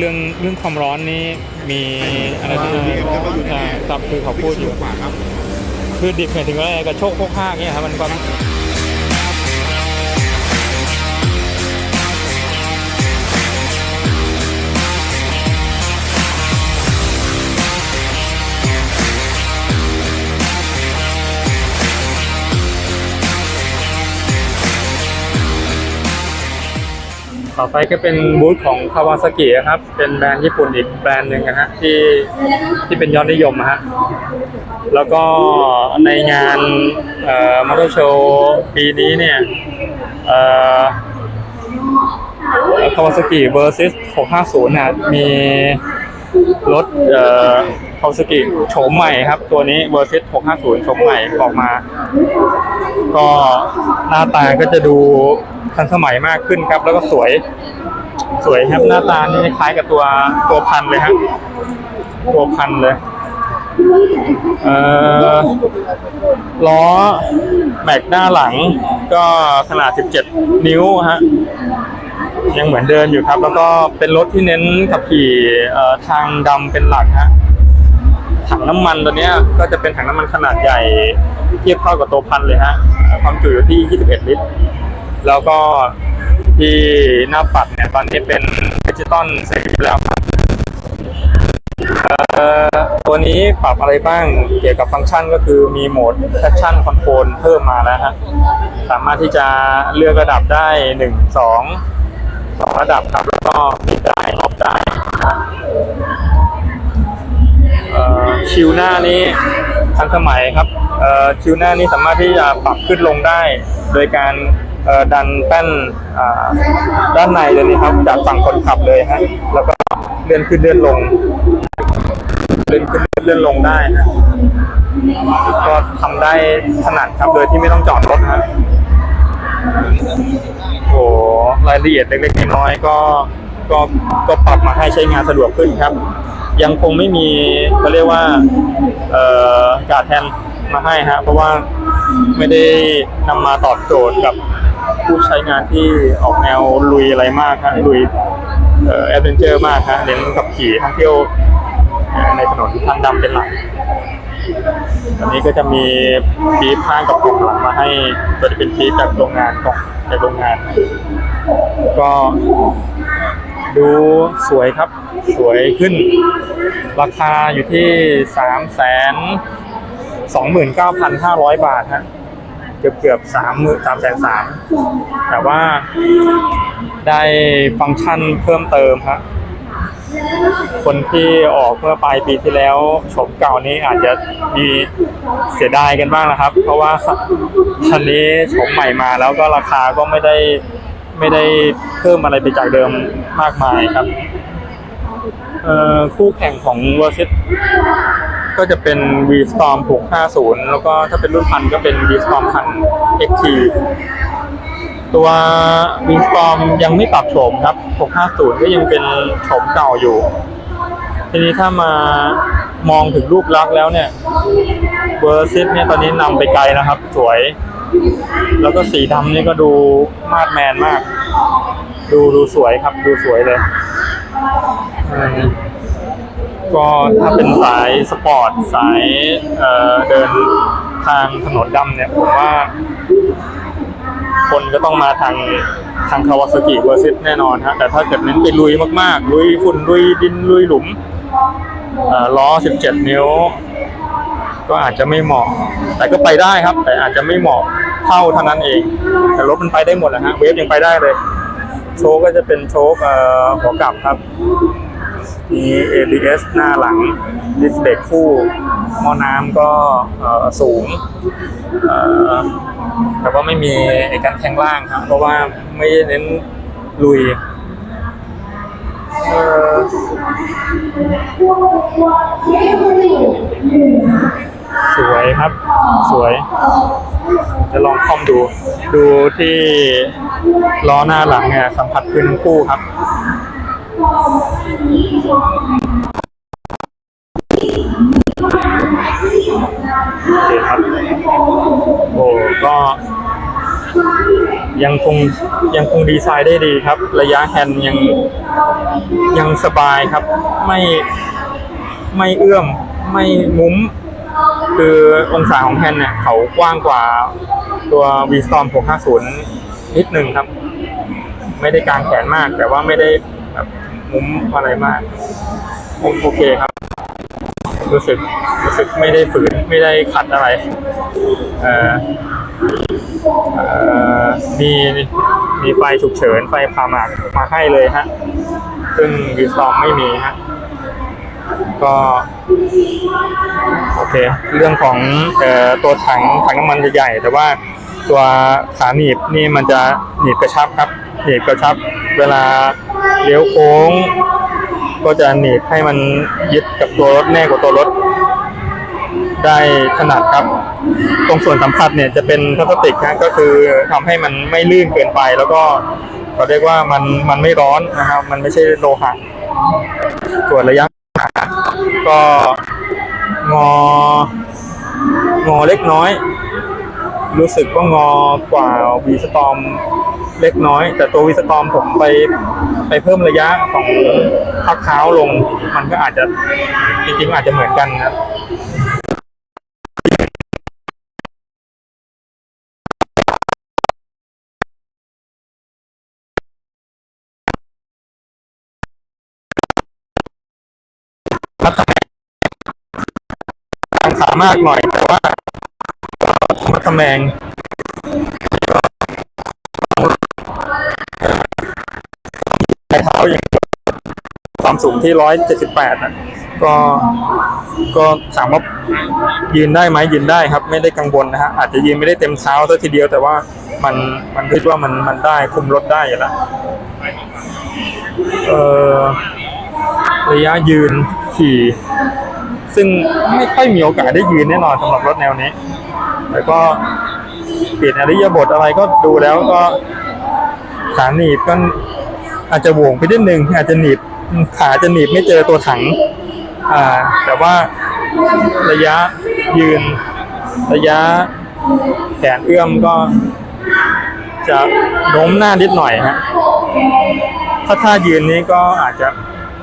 เรื่องเรื่องความร้อนนี้มีอะไรที่ใช่ครับคือเขาพูดอยู่กว่าครับคือดิบหมายถึงว่าอะไรกระโชกโคกห้างเนี่ยครับมันก็ ต่อไปก็เป็นบูธของคาวาซากิครับ เป็นแบรนด์ญี่ปุ่นอีกแบรนด์หนึ่งนะฮะที่ที่เป็นยอดนิยมอะฮะแล้วก็ในงานเอ่อมอเตอร์โชว์ปีนี้เนี่ยเอ่อคาวาซากิเวอร์ซิส650นะมีรถเอ่อ คาวาซากิโฉมใหม่ครับ ตัวนี้เวอร์ซิส650โฉมใหม่ออกมา ก็หน้าตาก็จะดูทันสมัยมากขึ้นครับ แล้วก็สวย สวยครับหน้าตานี่คล้ายกับตัวตัวพันเลยฮะตัวพันเลยเอ่อล้อแม็กหน้าหลังก็ขนาด 17 นิ้วฮะยังเหมือนเดิมอยู่ครับ แล้วก็เป็นรถที่เน้นขับขี่ทางดำเป็นหลักฮะ ถังน้ำมันตัวนี้ก็จะเป็นถังน้ำมันขนาดใหญ่เทียบเท่ากับตัวพันเลยฮะความจุอยู่ที่ 21 ลิตร แล้วก็ที่หน้าปัดเนี่ยตอนนี้เป็นดิจิตอลเสร็จแล้วครับตัวนี้ปรับอะไรบ้างเกี่ยวกับฟังก์ชันก็คือมีโหมด Traction Control เพิ่มมาแล้วฮะสามารถที่จะเลือกระดับได้1 2 2ระดับครับแล้วก็ปิดได้ล็อกได้ ชิวหน้านี้ทันสมัยครับชิวหน้านี้สามารถที่จะปรับขึ้นลงได้ โดยการดันแป้นด้านในเลยนี่ครับจากฝั่งคนขับเลยฮะแล้วก็เลื่อนขึ้นเลื่อนลง เลื่อนขึ้นเลื่อนลงได้นะก็ทำได้ถนัดครับโดยที่ไม่ต้องจอดรถฮะโอ้รายละเอียดเล็กๆน้อยๆก็ก็ก็ปรับมาให้ใช้งานสะดวกขึ้นครับ ยังคงไม่มีเขาเรียกว่าเอ่อการแทนมาให้ฮะเพราะว่าไม่ได้นำมาตอบโจทย์กับผู้ใช้งานที่ออกแนวลุยอะไรมากฮะลุยเอ่อแอดเวนเจอร์มากฮะเน้นขับขี่ท่องเที่ยวในถนนทางดำเป็นหลักอันนี้ก็จะมีปี๊บข้างกับกล่องหลังมาให้ตัวที่เป็นปี๊บจากโรงงานกล่องจากโรงงาน ก็ ดูสวยครับสวยขึ้น ราคาอยู่ที่สามแสนสองหมื่นเก้าพันห้าร้อยบาทฮะเกือบเกือบสามหมื่นสามแสนสามแต่ว่าได้ฟังก์ชันเพิ่มเติมฮะคนที่ออกเมื่อปลายปีที่แล้วโฉมเก่านี้อาจจะมีเสียดายกันบ้างนะครับ เพราะว่าคันนี้โฉมใหม่มาแล้วก็ราคาก็ไม่ได้ ไม่ได้เพิ่มอะไรไปจากเดิมมากมายครับคู่แข่งของ v e r s i t ก็จะเป็น V Storm 650 แล้วก็ถ้าเป็นรุ่นพันก็เป็น V Storm 1000 XT ตัว w i n s t o r m ยังไม่ปรับโฉมครับ 650 ก็ยังเป็นโฉมเก่าอยู่ ทีนี้ถ้ามามองถึงรูปลักษณ์แล้วเนี่ยเวอร์ซิตเนี่ยตอนนี้นำไปไกลนะครับ สวย แล้วก็สีดำนี่ก็ดูมาดแมนมาก ดูดูสวยครับ ดูสวยเลยอืมก็ถ้าเป็นสายสปอร์ต สายเเดินทางถนนดำเนี่ย ผมว่า คนก็ต้องมาทางทางคาวาซากิเวอร์ซิตแน่นอนฮะ แต่ถ้าเกิดเน้นไปลุยมากๆ ลุยฝุ่นลุยดินลุยหลุมอ่อล้อ 17 นิ้ว ก็อาจจะไม่เหมาะ แต่ก็ไปได้ครับ แต่อาจจะไม่เหมาะ เท่าเท่านั้นเอง แต่รถมันไปได้หมดนะฮะเวฟยังไปได้เลย โชคก็จะเป็นโชคเอ่อหัวกลับครับ มี ABS หน้าหลังดิสเบรกคู่หม้อน้ำก็เอ่อสูงเอ่อแต่ว่าไม่มีไอ้การแทงล่างครับเพราะว่าไม่เน้นลุยเอ่อ สวยครับ สวย จะลองคอมดู ดูที่ล้อหน้าหลังเนี่ยสัมผัสพื้นทั้งคู่ครับโอเคครับ โอ้ก็ยังคงยังคงดีไซน์ได้ดีครับ ระยะแฮนด์ยังยังสบายครับ ไม่ไม่เอื้อม ไม่งุ้ม คือองศาของแฮนเนี่ยเขากว้างกว่าตัว V Storm 650 นิดหนึ่งครับ ไม่ได้กางแขนมาก แต่ว่าไม่ได้แบบงุ้มอะไรมาก โอเคครับ รู้สึกรู้สึกไม่ได้ฝืนไม่ได้ขัดอะไรเอ่อเออมีมีไฟฉุกเฉินไฟพามากมาให้เลยฮะ ซึ่งวีสตอมไม่มีฮะ ก็โอเค เรื่องของออตัวถังถังน้ำมันจะใหญ่ แต่ว่าตัวขาหนีบนี่มันจะหนีบกระชับครับ หนีบกระชับ เวลาเลี้ยวโค้ง ก็จะหนีบให้มันยึดกับตัวรถแน่กว่าตัวรถได้ถนัดครับ ตรงส่วนสัมผัสเนี่ยจะเป็นพลาสติกนะก็คือทำให้มันไม่ลื่นเกินไป แล้วก็เขาเรียกว่ามันมันไม่ร้อนนะครับ มันไม่ใช่โลหะส่วนระยะ ก็งองอเล็กน้อย รู้สึกว่างอกว่าวีสตอมเล็กน้อย แต่ตัววีสตอมผมไปไปเพิ่มระยะของพักเท้าลง มันก็อาจจะจริงๆอาจจะเหมือนกันนะ ขามากหน่อย แต่ว่ามัดทำแมงปลายเท้าอย่างความสูงที่ร้อยเจ็ดสิบแปดนะก็ก็ถามว่ายืนได้ไหมยืนได้ครับ ไม่ได้กังวลนะฮะอาจจะยืนไม่ได้เต็มเท้าซะทีเดียวแต่ว่ามันมันคิดว่ามันมันได้คุมรถได้อยู่แล้วเออระยะยืนขี่ ซึ่งไม่ค่อยมีโอกาสได้ยืนแน่นอนสำหรับรถแนวนี้ แล้วก็เปลี่ยนอริยบทอะไรก็ดูแล้วก็ขาหนีบก็อาจจะโหวงไปนิดนึงอาจจะหนีบขาจะหนีบไม่เจอตัวถัง อ่า แต่ว่าระยะยืน ระยะแขนเอื้อมก็จะโน้มหน้านิดหน่อยฮะถ้าท่ายืนนี้ก็อาจจะ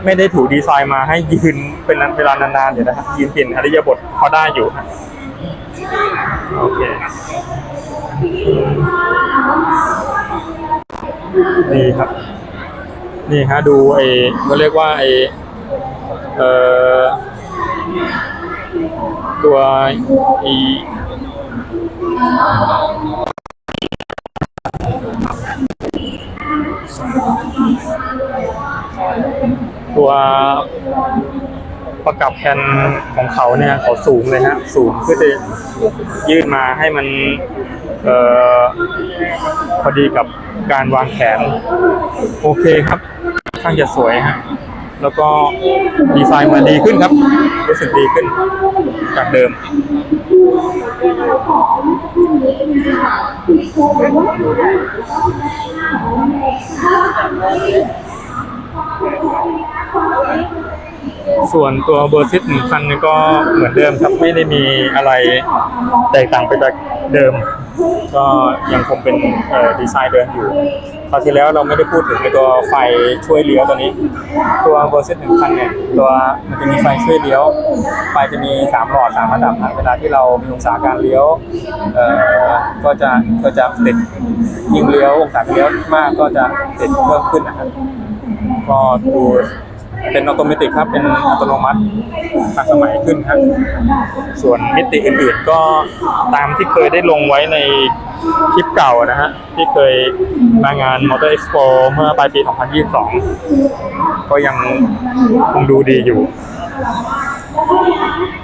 ไม่ได้ถูกดีไซน์มาให้ยืนเป็นเวลานานๆอยู่นะครับยืนเปลี่ยนอริยบทพอได้อยู่ฮะโอเคนี่ครับ นี่ฮะดูไอ้เขาเรียกว่าไอ้เอ่อตัวอี ตัวประกับแผ่นของเขาเนี่ยเขาสูงเลยฮะสูงเพื่อจะยืดมาให้มันเอ่อพอดีกับการวางแขน โอเคครับค่อนข้างจะสวยฮะแล้วก็ดีไซน์มาดีขึ้นครับ รู้สึกดีขึ้นจากเดิม ส่วนตัวเบอร์ซิตหนึ่งพันนี่ก็เหมือนเดิมครับไม่ได้มีอะไรแตกต่างไปจากเดิม ก็ยังคงเป็นดีไซน์เดิมอยู่คราวที่แล้วเราไม่ได้พูดถึงในตัวไฟช่วยเลี้ยวตัวนี้ ตัวเบอร์ซิตหนึ่งพันเนี่ยตัวมันจะมีไฟช่วยเลี้ยว ไฟจะมีสามหลอดสามระดับนะเวลาที่เรามีองศาการเลี้ยวเออก็จะก็จะติดยิ่งเลี้ยวองศาเลี้ยวมากก็จะติดเพิ่มขึ้นนะครับ ก็ดูเป็นออโตเมติครับ เป็นอัตโนมัติทันสมัยขึ้นครับ ส่วนมิติอื่นๆก็ตามที่เคยได้ลงไว้ในคลิปเก่านะฮะ ที่เคยมางาน Motor Expo เมื่อปลายปี 2022 ก็ยังคงดูดีอยู่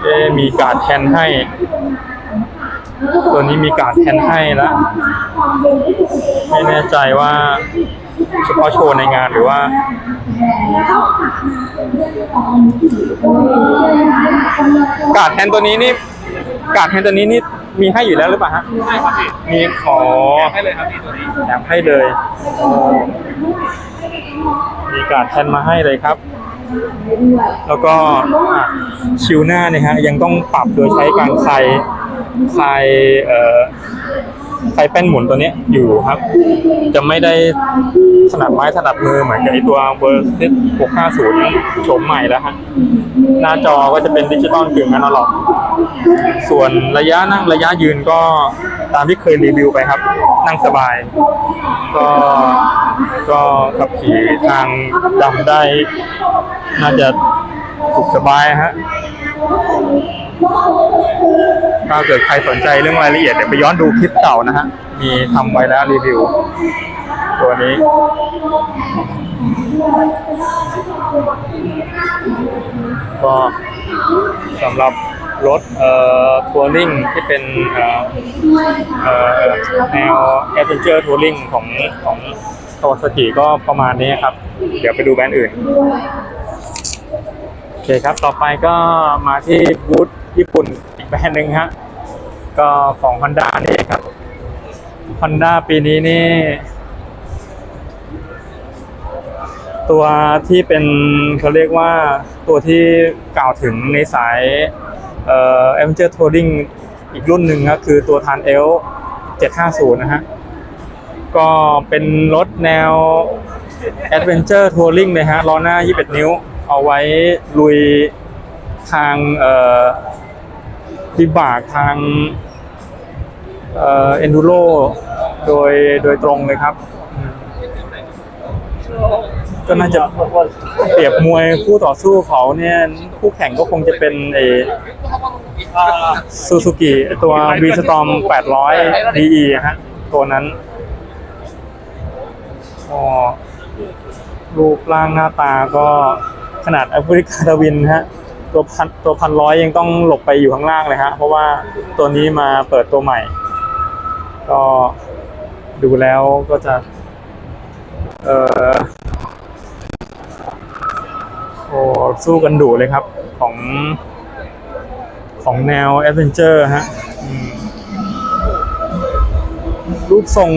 เอ๊มีการแทนให้ ตัวนี้มีการแทนให้แล้ว ไม่แน่ใจว่าเฉพาะโชว์ในงานหรือว่า การ์ดแทนตัวนี้นี่การ์ดแทนตัวนี้นี่มีให้อยู่แล้วหรือเปล่าฮะใช่ครับพี่มีขอให้เลยครับพี่ตัวนี้แถมให้เลยโอ้มีการ์ดแทนมาให้เลยครับ แล้วก็อะชิวหน้าเนี่ยฮะยังต้องปรับโดยใช้การคลายคลายเอ่อ ไฟแป้นหมุนตัวนี้อยู่ครับ จะไม่ได้ถนัดไม้ถนัดมือเหมือนกับไอตัวเวอร์ซิส650โฉมใหม่แล้วฮะหน้าจอก็จะเป็นดิจิตอลกึ่งอนาล็อก ส่วนระยะนั่งระยะยืนก็ตามที่เคยรีวิวไปครับ นั่งสบาย ก็ก็ขับขี่ทางดำได้ น่าจะสุขสบายฮะ ถ้าเกิดใครสนใจเรื่องรายละเอียดเดี๋ยวไปย้อนดูคลิปเก่านะฮะ มีทำไว้แล้วรีวิว ตัวนี้ ก็สำหรับรถเอ่อทัวริงที่เป็นเอ่อเอ่อแนวแอดเวนเจอร์ทัวริงของของโตสกิก็ประมาณนี้ครับ เดี๋ยวไปดูแบรนด์อื่น อเคครับ ต่อไปก็มาที่บูธญี่ปุ่นอีกแบรนด์หนึ่งฮะก็ของ Honda นี่ครับ Honda ปีนี้นี่ ตัวที่เป็นเขาเรียกว่าตัวที่กล่าวถึงในสายเอ่อ Avenger Touring อีกรุ่นหนึ่งก็คือตัวทานเอล750 นะฮะ ก็เป็นรถแนว Adventure Touring เลยฮะล้อหน้า 21 นิ้ว เอาไว้ลุยทางเอ่อวิบากทางเอ่อ Enduro โดยโดยตรงเลยครับก็น่าจะเปรียบมวยคู่ต่อสู้เขาเนี่ยคู่แข่งก็คงจะเป็นเอซูซูกิตัว V Storm 800 DE ฮะตัวนั้นก็รูปร่างหน้าตาก็ ขนาดแอฟริกาดาวินฮะตัวพันตัวพันร้อยยังต้องหลบไปอยู่ข้างล่างเลยฮะเพราะว่าตัวนี้มาเปิดตัวใหม่ ก็ดูแล้วก็จะ เออโอ้สู้กันดุเลยครับของของแนวแอดเวนเจอร์ฮะรูปทรง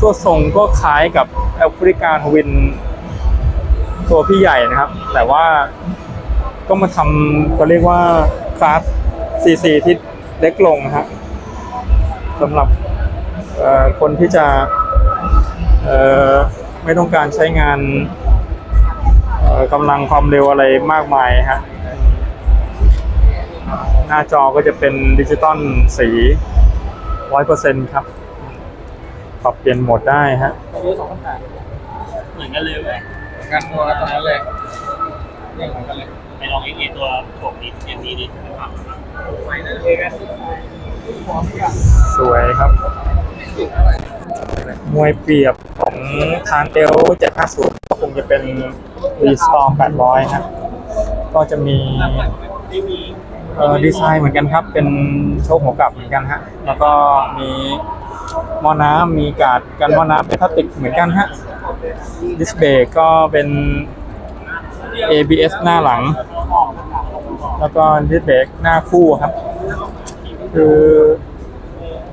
ส่วนทรงก็คล้ายกับแอฟริกาทวิน ตัวพี่ใหญ่นะครับ แต่ว่าก็มาทำก็เรียกว่าคลาสซีซีที่เล็กลงนะฮะสำหรับคนที่จะไม่ต้องการใช้งานกำลังความเร็วอะไรมากมายฮะหน้าจอก็จะเป็นดิจิตอลสีร้อยเปอร์เซ็นต์ครับ ปรับเปลี่ยนโหมดได้ฮะเหมือนกันเลยเว้ย งานตัวตอนนั้นเลยเนี่ยเหมือนกันเลยไปลองไอ้ตัวโฉมนี้เอ็มนี้ดิครับไปนั่นเลยกันสวยครับมวยเปรียบของทานเอล750 ก็คงจะเป็น V Storm 800ครับก็จะมีเอ่อดีไซน์เหมือนกันครับ เป็นโชคหัวกลับเหมือนกันฮะ แล้วก็มีหม้อน้ำมีการ์ดกันหม้อน้ำเป็นพลาสติกเหมือนกันฮะ ดิสเบรกก็เป็น ABS หน้าหลัง แล้วก็ดิสเบรกหน้าคู่ครับ คือ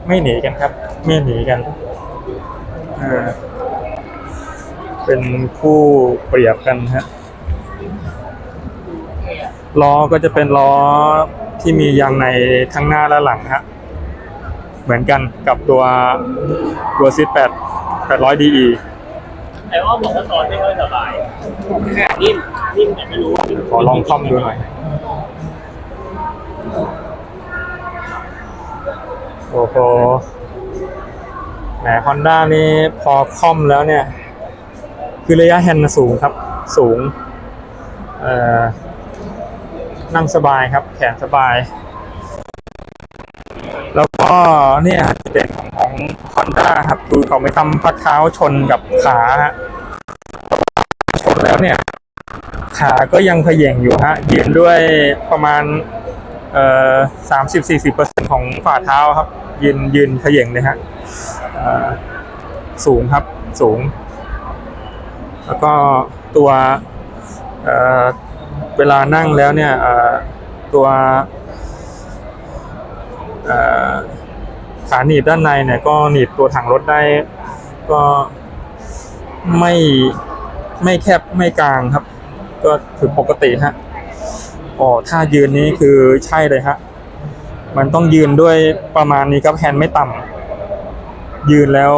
ไม่หนีกันครับ ไม่หนีกันเออเป็นคู่เปรียบกันฮะล้อก็จะเป็นล้อที่มียางในทั้งหน้าและหลังฮะเหมือนกันกับตัวตัวซิด8 800 DE ไอ้ว่าผมก็ซ้อนไม่ค่อยสบายนิ่มนิ่มแต่ไม่รู้ขอลองคล่อมดูหน่อย โอ้โหแหมฮอนด้านี่พอคล่อมแล้วเนี่ย คือระยะแฮนด์สูงครับ สูง เอ่อ นั่งสบายครับ แขนสบาย แล้วก็เนี่ยจะเป็นของ ของฮอนด้าครับคือเขาไม่ทำพักเท้าชนกับขาฮะชนแล้วเนี่ย ขาก็ยังเขย่งอยู่ฮะยืนด้วยประมาณเอ่อสามสิบสี่สิบเปอร์เซ็นของฝ่าเท้าครับ ยืนยืนเขย่งเลยฮะสูงครับสูง แล้วก็ตัวเอ่อเวลานั่งแล้วเนี่ยเอ่อตัวเอ่อ ขาหนีบด้านในเนี่ยก็หนีบตัวถังรถได้ ก็ไม่ไม่แคบไม่กลางครับ ก็คือปกติฮะอ๋อถ้ายืนนี้คือใช่เลยฮะมันต้องยืนด้วยประมาณนี้ครับแฮนด์ไม่ต่ำยืนแล้ว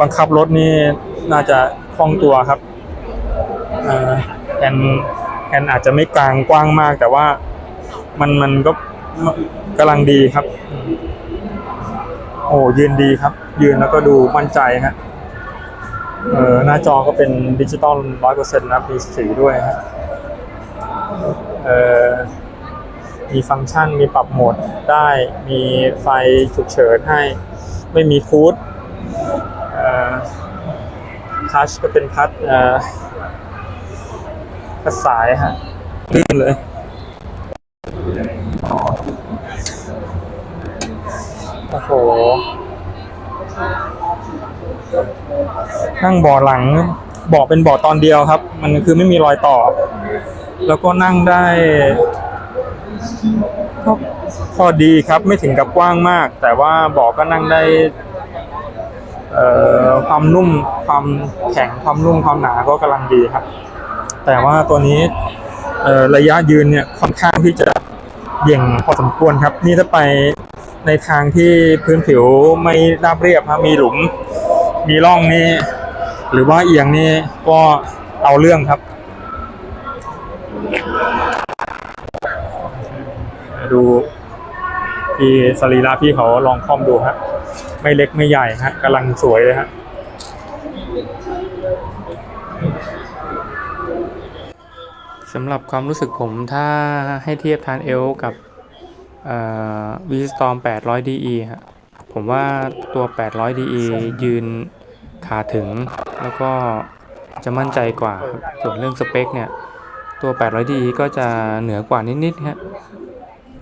บังคับรถนี่น่าจะคล่องตัวครับเอ่อแอนแอนอาจจะไม่กลางกว้างมาก แต่ว่ามันมันก็ กำลังดีครับ โอ้ยืนดีครับ ยืนแล้วก็ดูมั่นใจฮะเออหน้าจอก็เป็นดิจิตอลร้อยเปอร์เซ็นต์นะมีสีด้วยฮะเออมีฟังก์ชันมีปรับโหมดได้มีไฟฉุกเฉินให้ ไม่มีคูดเอ่อคัชก็เป็นคัชเอ่อสายฮะลื่นเลย โอ้โห นั่งเบาะหลังเบาะเป็นเบาะตอนเดียวครับ มันคือไม่มีรอยต่อ แล้วก็นั่งได้ก็พอดีครับไม่ถึงกับกว้างมาก แต่ว่าเบาะก็นั่งได้ความนุ่มความแข็งความนุ่มความหนาก็กำลังดีครับ แต่ว่าตัวนี้ระยะยืนเนี่ยค่อนข้างที่จะเบี่ยงพอสมควรครับ นี่ถ้าไป ในทางที่พื้นผิวไม่ราบเรียบครับมีหลุม มีร่องนี่หรือว่าเอียงนี่ก็เอาเรื่องครับ ดูพี่สรีระพี่เขาลองคอมดูฮะไม่เล็กไม่ใหญ่ฮะกำลังสวยเลยฮะสำหรับความรู้สึกผมถ้าให้เทียบทานเอลกับ วีสตอม 800 DE ฮะผมว่าตัว 800 DE ยืนขาถึง แล้วก็จะมั่นใจกว่า ส่วนเรื่องสเปคเนี่ย ตัว 800 DE ก็จะเหนือกว่านิดๆฮะ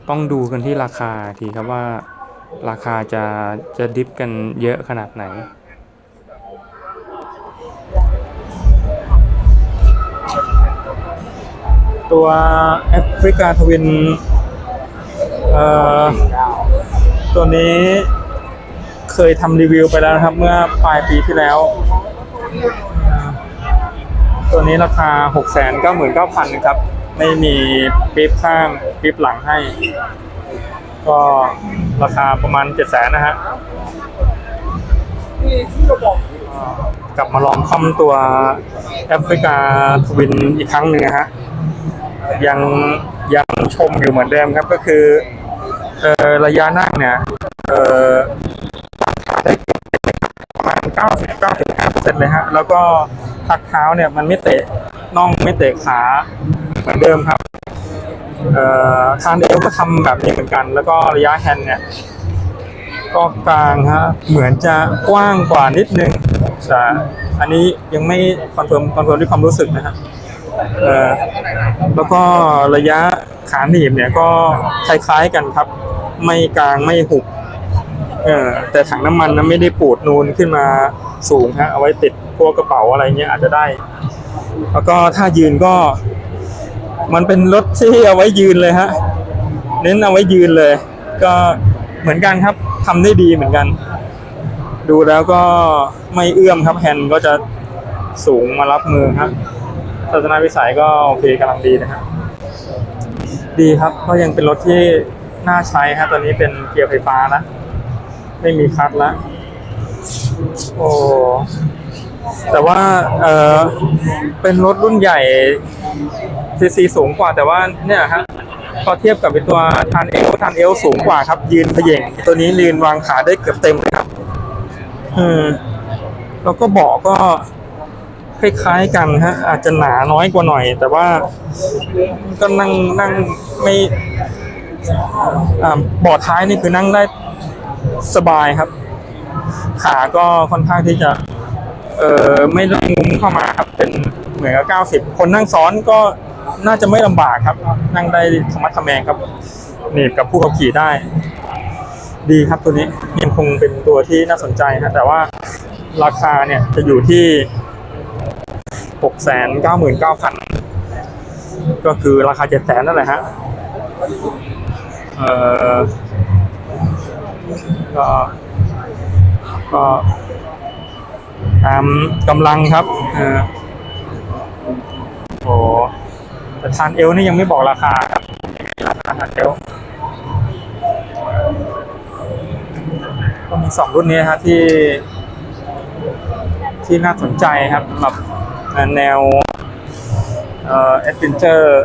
ต้องดูกันที่ราคาทีครับว่าราคาจะจะดิฟกันเยอะขนาดไหนตัวแอฟริกาทวิน เอ่อตัวนี้เคยทำรีวิวไปแล้วนะครับ เมื่อปลายปีที่แล้ว ตัวนี้ราคา 699,000นะครับ ไม่มีปี๊บข้างปี๊บหลังให้ ก็ราคาประมาณ700,000นะฮะกลับมาลองคอมตัวแอฟริกาทวินอีกครั้งหนึ่งนะฮะยังยังชมอยู่เหมือนเดิมครับก็คือ เอ่อระยะนั่งเนี่ยเอ่อได้ประมาณ90 95เปอร์เซ็นต์เลยฮะแล้วก็พักเท้าเนี่ยมันไม่เตะน่องไม่เตะขาเหมือนเดิมครับเอ่อทางเดลก็ทำแบบนี้เหมือนกัน แล้วก็ระยะแฮนด์เนี่ยก็กลางฮะเหมือนจะกว้างกว่านิดนึงแต่อันนี้ยังไม่คอนเฟิร์มคอนเฟิร์มด้วยความรู้สึกนะฮะเอ่อ แล้วก็ระยะขาหนีบเนี่ยก็คล้ายๆกันครับ ไม่กลางไม่หุบเออแต่ถังน้ำมันนั้นไม่ได้ปูดนูนขึ้นมาสูงฮะเอาไว้ติดพวกกระเป๋าอะไรเงี้ยอาจจะได้ แล้วก็ถ้ายืนก็ มันเป็นรถที่เอาไว้ยืนเลยฮะ เน้นเอาไว้ยืนเลย ก็เหมือนกันครับทำได้ดีเหมือนกัน ดูแล้วก็ไม่เอื้อมครับแฮนด์ก็จะสูงมารับมือครับ ทัศนวิสัยก็โอเคกำลังดีนะครับ ดีครับก็ยังเป็นรถที่น่าใช้ครับตอนนี้เป็นเกียร์ไฟฟ้าแล้วไม่มีคลัตช์แล้วโอ้แต่ว่าเออเป็นรถรุ่นใหญ่ซีซีสูงกว่าแต่ว่าเนี่ยฮะพอเทียบกับเป็นตัวทานเอลทานเอลสูงกว่าครับ ยืนเขย่งตัวนี้ยืนวางขาได้เกือบเต็มเลยครับ อืมแล้วก็เบาะก็ คล้ายๆกันฮะอาจจะหนาน้อยกว่าหน่อย แต่ว่าก็นั่งนั่งไม่บาะท้ายนี่คือนั่งได้สบายครับ ขาก็ค่อนข้างที่จะ เออไม่ต้องงุ้มเข้ามาครับ เป็นเหมือนกับ90คนนั่งซ้อนก็น่าจะไม่ลำบากครับ นั่งได้ธรรมะทแมงครับหนีบกับผู้ขับขี่ได้ ดีครับตัวนี้ยังคงเป็นตัวที่น่าสนใจนะแต่ว่าราคาเนี่ยจะอยู่ที่ 6 9 9 0 0ก็คือราคา700,000นั่นแหละฮะเอ่อก็ก็ตามกำลังครับเออโอ้แต่ทานเอลนี่ยังไม่บอกราคาครับราคาทานเอลก็มีสองรุ่นนี้ฮะที่ที่น่าสนใจครับสำหรับ แนวเอ็อเอดเวนเจอร์